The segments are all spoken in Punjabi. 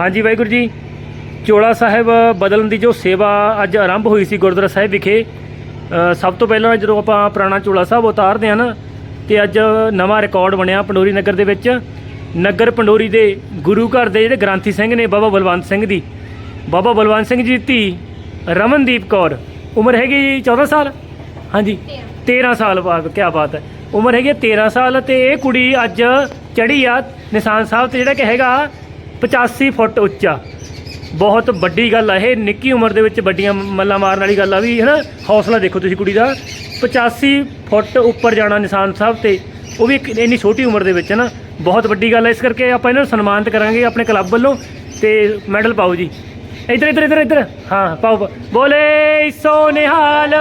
ਹਾਂਜੀ ਵਾਹਿਗੁਰੂ ਜੀ, ਚੋਲਾ ਸਾਹਿਬ ਬਦਲਣ ਦੀ ਜੋ ਸੇਵਾ ਅੱਜ ਆਰੰਭ ਹੋਈ ਸੀ ਗੁਰਦੁਆਰਾ ਸਾਹਿਬ ਵਿਖੇ ਸਭ ਤੋਂ ਪਹਿਲਾਂ ਜਦੋਂ ਆਪਾਂ ਪੁਰਾਣਾ ਚੋਲਾ ਸਾਹਿਬ ਉਤਾਰਦੇ ਹਾਂ ਨਾ, ਤੇ ਅੱਜ ਨਵਾਂ ਰਿਕਾਰਡ ਬਣਿਆ ਪੰਡੋਰੀ ਨਗਰ ਦੇ ਵਿੱਚ। ਨਗਰ ਪੰਡੋਰੀ ਦੇ ਗੁਰੂ ਘਰ ਦੇ ਜਿਹੜੇ ਗ੍ਰੰਥੀ ਸਿੰਘ ਨੇ ਬਾਬਾ ਬਲਵੰਤ ਸਿੰਘ ਦੀ। ਬਾਬਾ ਬਲਵੰਤ ਸਿੰਘ ਜੀ ਦੀ ਧੀ ਰਮਨਦੀਪ ਕੌਰ। ਉਮਰ ਹੈਗੀ ਜੀ 14 ਸਾਲ? ਹਾਂਜੀ 13 ਸਾਲ ਬਾਅਦ ਕੀ ਬਾਤ ਹੈ। ਉਮਰ ਹੈਗੀ ਹੈ 13 ਸਾਲ ਤੇ ਇਹ ਕੁੜੀ ਅੱਜ ਚੜੀ ਆ ਨਿਸ਼ਾਨ ਸਾਹਿਬ ਤੇ ਜਿਹੜਾ ਕਿ ਹੈਗਾ 85 ਫੁੱਟ ਉੱਚਾ। ਬਹੁਤ ਵੱਡੀ ਗੱਲ ਆ। ਇਹ ਨਿੱਕੀ ਉਮਰ ਦੇ ਵਿੱਚ ਵੱਡੀਆਂ ਮੱਲਾਂ ਮਾਰਨ ਵਾਲੀ ਗੱਲ ਆ ਵੀ ਹੈ ਨਾ ਹੌਸਲਾ ਦੇਖੋ ਤੁਸੀਂ ਕੁੜੀ ਦਾ। 85 ਫੁੱਟ ਉੱਪਰ ਜਾਣਾ ਨਿਸ਼ਾਨ ਸਾਹਿਬ ਤੇ, ਉਹ ਵੀ ਇੱਕ ਇੰਨੀ ਛੋਟੀ ਉਮਰ ਦੇ ਵਿੱਚ ਹੈ ਨਾ ਬਹੁਤ ਵੱਡੀ ਗੱਲ ਹੈ ਇਸ ਕਰਕੇ ਆਪਾਂ ਇਹਨਾਂ ਨੂੰ ਸਨਮਾਨਿਤ ਕਰਾਂਗੇ ਆਪਣੇ ਕਲੱਬ ਵੱਲੋਂ ਤੇ ਮੈਡਲ ਪਾਓ ਜੀ। ਇੱਧਰ ਇੱਧਰ ਇੱਧਰ ਇੱਧਰ। ਹਾਂ, ਪਾਓ ਪਾਓ। ਬੋਲੇ ਸੋ ਨਿਹਾਲ।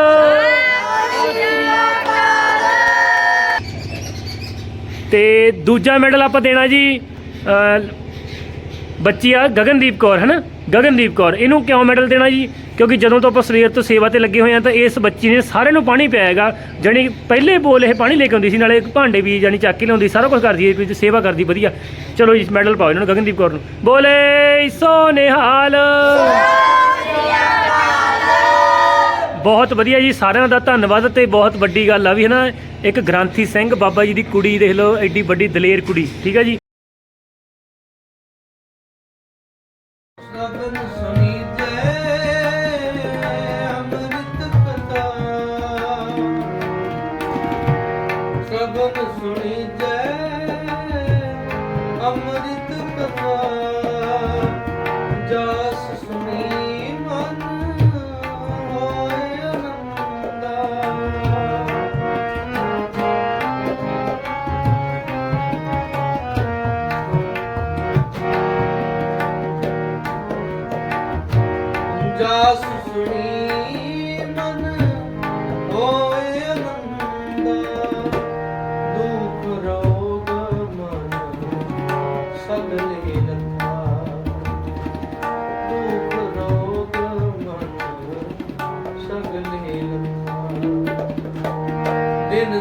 ਤੇ ਦੂਜਾ ਮੈਡਲ ਆਪਾਂ ਦੇਣਾ ਜੀ ਬੱਚੀ ਆ, ਗਗਨਦੀਪ ਕੌਰ ਹੈ ਨਾ ਗਗਨਦੀਪ ਕੌਰ, ਇਹਨੂੰ ਕਿਉਂ ਮੈਡਲ ਦੇਣਾ ਜੀ? ਕਿਉਂਕਿ ਜਦੋਂ ਤੋਂ ਆਪਾਂ ਸਵੇਰ ਤੋਂ ਸੇਵਾ ਤੇ ਲੱਗੇ ਹੋਏ ਆ, ਤਾਂ ਇਸ ਬੱਚੀ ਨੇ ਸਾਰਿਆਂ ਨੂੰ ਪਾਣੀ ਪਿਆਏਗਾ। ਜਾਣੀ ਪਹਿਲੇ ਬੋਲ ਇਹ ਪਾਣੀ ਲੈ ਕੇ ਆਉਂਦੀ ਸੀ, ਨਾਲੇ ਭਾਂਡੇ ਵੀ ਜਾਣੀ ਚੱਕ ਕੇ ਲਿਆਉਂਦੀ, ਸਾਰਾ ਕੁਝ ਕਰਦੀ ਹੈ ਕੋਈ ਸੇਵਾ ਕਰਦੀ, ਵਧੀਆ। ਚਲੋ ਜੀ ਮੈਡਲ ਪਾਓ ਇਹਨਾਂ ਨੂੰ ਗਗਨਦੀਪ ਕੌਰ ਨੂੰ। ਬੋਲੇ ਸੋ ਨਿਹਾਲ ਬਹੁਤ ਵਧੀਆ ਜੀ, ਸਾਰਿਆਂ ਦਾ ਧੰਨਵਾਦ ਤੇ ਬਹੁਤ ਵੱਡੀ ਗੱਲ ਆ ਵੀ ਹੈ ਨਾ ਇੱਕ ਗ੍ਰਾਂਥੀ ਸਿੰਘ ਬਾਬਾ ਜੀ ਦੀ ਕੁੜੀ, ਦੇਖ ਲਓ, ਐਡੀ ਵੱਡੀ ਦਲੇਰ ਕੁੜੀ, ਠੀਕ ਹੈ ਜੀ? ਸੁਣੀ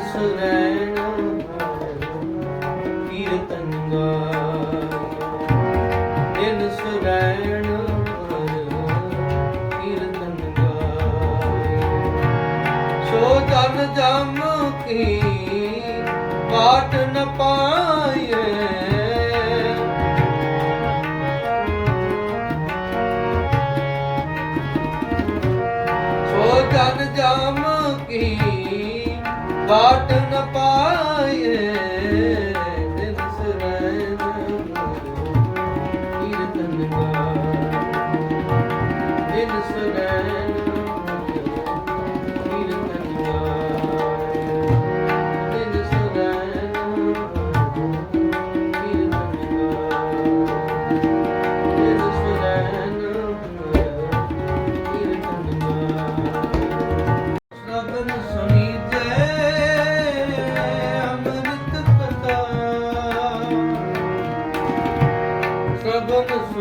ਦਿਨ ਸੁਰੈਣ ਕੀਰਤਨ ਗਾਏ ਦਿਨ ਸੁਰੈਣ ਕੀਰਤਨ ਗਾਏ ਸੋ ਜਨ ਜਮ ਕੀ ਬਾਟ ਨ ਪਾਏ ਬਾਟ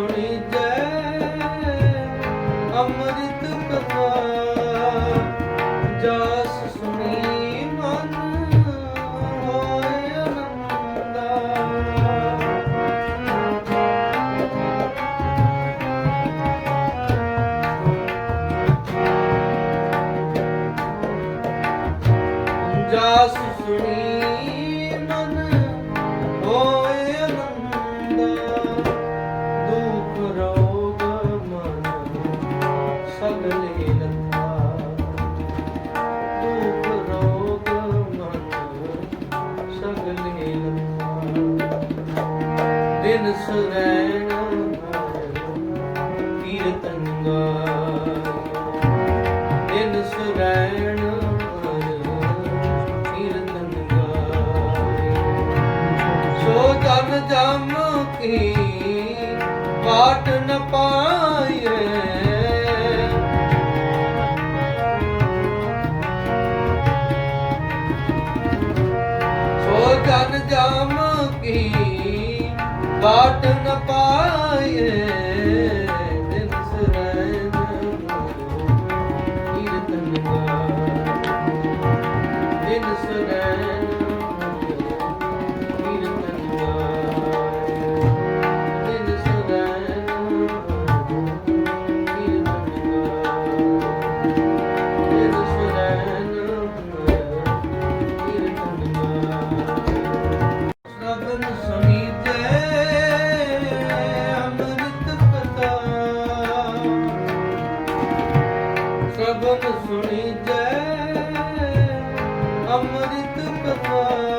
ਸੁਣੀਜੈ ਅੰਮ੍ਰਿਤ ਕਥਾ ਜਸ ਦਿਨ ਸੁਰੈਣ ਕੀਰਤਨ ਗਾਏ ਦਿਨ ਸੁਰੈਣ ਕੀਰਤਨ ਗਾਏ ਸੋ ਜਨ ਜਮ ਕੀ ਬਾਟ ਨ ਪਾਏ ਜਨ ਜਮ ਕੀ ਬਾਟ ਨ ਪਾਏ। অমৃত কথা।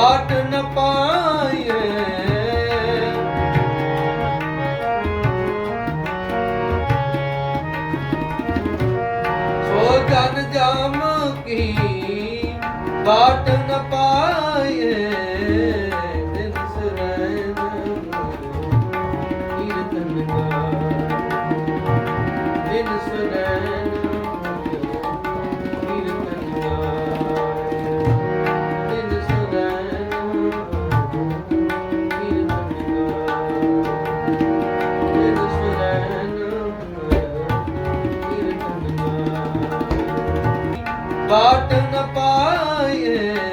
ਘਾਟ ਨ ਪਾਈਏ। ਸੋ ਜਨ ਜਾਮ ਕੀ ਘਾਟ ਨ ਪਾ ਬਾਟ ਨ ਪਾਏ